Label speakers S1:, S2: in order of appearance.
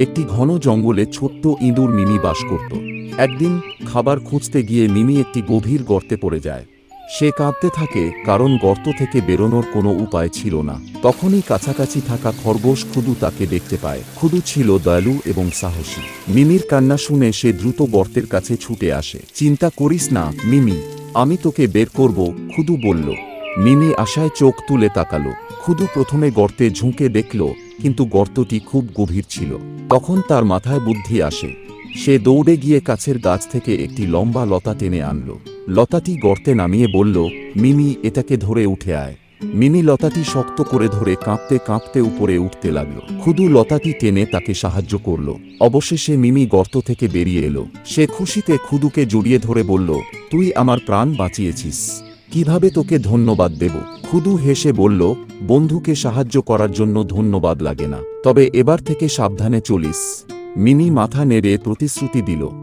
S1: একটি ঘন জঙ্গলে ছোট্ট ইঁদুর মিমি বাস করত। একদিন খাবার খুঁজতে গিয়ে মিমি একটি গভীর গর্তে পড়ে যায়। সে কাঁদতে থাকে কারণ গর্ত থেকে বেরোনোর কোনো উপায় ছিল না। তখনই কাছাকাছি থাকা খরগোশ খুদু তাকে দেখতে পায়। খুদু ছিল দয়ালু এবং সাহসী। মিমির কান্না শুনে সে দ্রুত গর্তের কাছে ছুটে আসে। চিন্তা করিস না, মিমি, আমি তোকে বের করব, খুদু বলল। মিমি আশায় চোখ তুলে তাকালো। খুদু প্রথমে গর্তে ঝুঁকে দেখল, কিন্তু গর্তটি খুব গভীর ছিল। তখন তার মাথায় বুদ্ধি আসে। সে দৌড়ে গিয়ে কাছের গাছ থেকে একটি লম্বা লতা টেনে আনল। লতাটি গর্তে নামিয়ে বলল, মিমি, এটাকে ধরে উঠে আয়। মিমি লতাটি শক্ত করে ধরে কাঁপতে কাঁপতে উপরে উঠতে লাগল। খুদু লতাটি টেনে তাকে সাহায্য করল। অবশেষে মিমি গর্ত থেকে বেরিয়ে এলো। সে খুশিতে খুদুকে জড়িয়ে ধরে বলল, তুই আমার প্রাণ বাঁচিয়েছিস। কীভাবে তোকে ধন্যবাদ দেব? খুদু হেসে বলল, বন্ধুকে সাহায্য করার জন্য ধন্যবাদ লাগে না। তবে এবার থেকে সাবধানে চলিস। মিনি মাথা নেড়ে প্রতিশ্রুতি দিল।